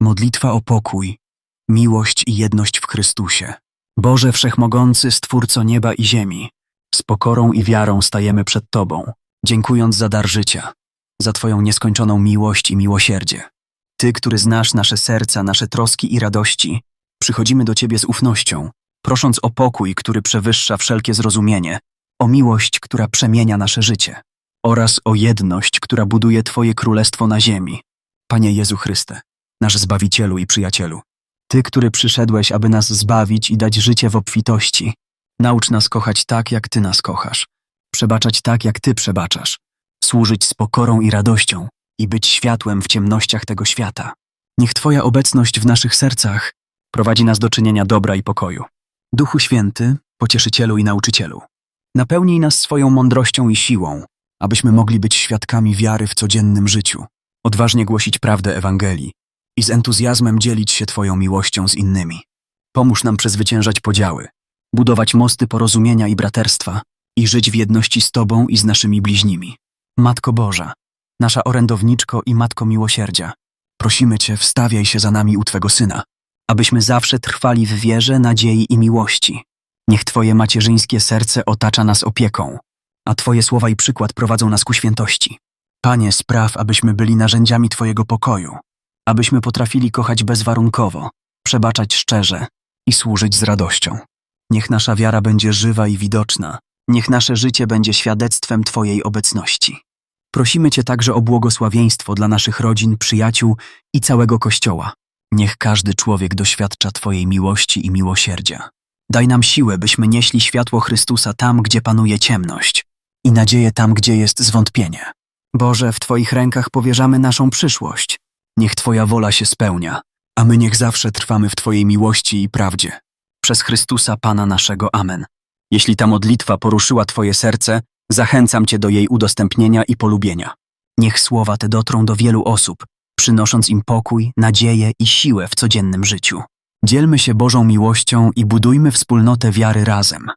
Modlitwa o pokój, miłość i jedność w Chrystusie. Boże Wszechmogący, Stwórco nieba i ziemi, z pokorą i wiarą stajemy przed Tobą, dziękując za dar życia, za Twoją nieskończoną miłość i miłosierdzie. Ty, który znasz nasze serca, nasze troski i radości, przychodzimy do Ciebie z ufnością, prosząc o pokój, który przewyższa wszelkie zrozumienie, o miłość, która przemienia nasze życie, oraz o jedność, która buduje Twoje królestwo na ziemi. Panie Jezu Chryste, nasz Zbawicielu i Przyjacielu, Ty, który przyszedłeś, aby nas zbawić i dać życie w obfitości, naucz nas kochać tak, jak Ty nas kochasz, przebaczać tak, jak Ty przebaczasz, służyć z pokorą i radością i być światłem w ciemnościach tego świata. Niech Twoja obecność w naszych sercach prowadzi nas do czynienia dobra i pokoju. Duchu Święty, Pocieszycielu i Nauczycielu, napełnij nas swoją mądrością i siłą, abyśmy mogli być świadkami wiary w codziennym życiu, odważnie głosić prawdę Ewangelii i z entuzjazmem dzielić się Twoją miłością z innymi. Pomóż nam przezwyciężać podziały, budować mosty porozumienia i braterstwa i żyć w jedności z Tobą i z naszymi bliźnimi. Matko Boża, nasza orędowniczko i Matko Miłosierdzia, prosimy Cię, wstawiaj się za nami u Twego Syna, abyśmy zawsze trwali w wierze, nadziei i miłości. Niech Twoje macierzyńskie serce otacza nas opieką, a Twoje słowa i przykład prowadzą nas ku świętości. Panie, spraw, abyśmy byli narzędziami Twojego pokoju, abyśmy potrafili kochać bezwarunkowo, przebaczać szczerze i służyć z radością. Niech nasza wiara będzie żywa i widoczna, niech nasze życie będzie świadectwem Twojej obecności. Prosimy Cię także o błogosławieństwo dla naszych rodzin, przyjaciół i całego Kościoła. Niech każdy człowiek doświadcza Twojej miłości i miłosierdzia. Daj nam siłę, byśmy nieśli światło Chrystusa tam, gdzie panuje ciemność i nadzieję tam, gdzie jest zwątpienie. Boże, w Twoich rękach powierzamy naszą przyszłość. Niech Twoja wola się spełnia, a my niech zawsze trwamy w Twojej miłości i prawdzie. Przez Chrystusa Pana naszego. Amen. Jeśli ta modlitwa poruszyła Twoje serce, zachęcam Cię do jej udostępnienia i polubienia. Niech słowa te dotrą do wielu osób, przynosząc im pokój, nadzieję i siłę w codziennym życiu. Dzielmy się Bożą miłością i budujmy wspólnotę wiary razem.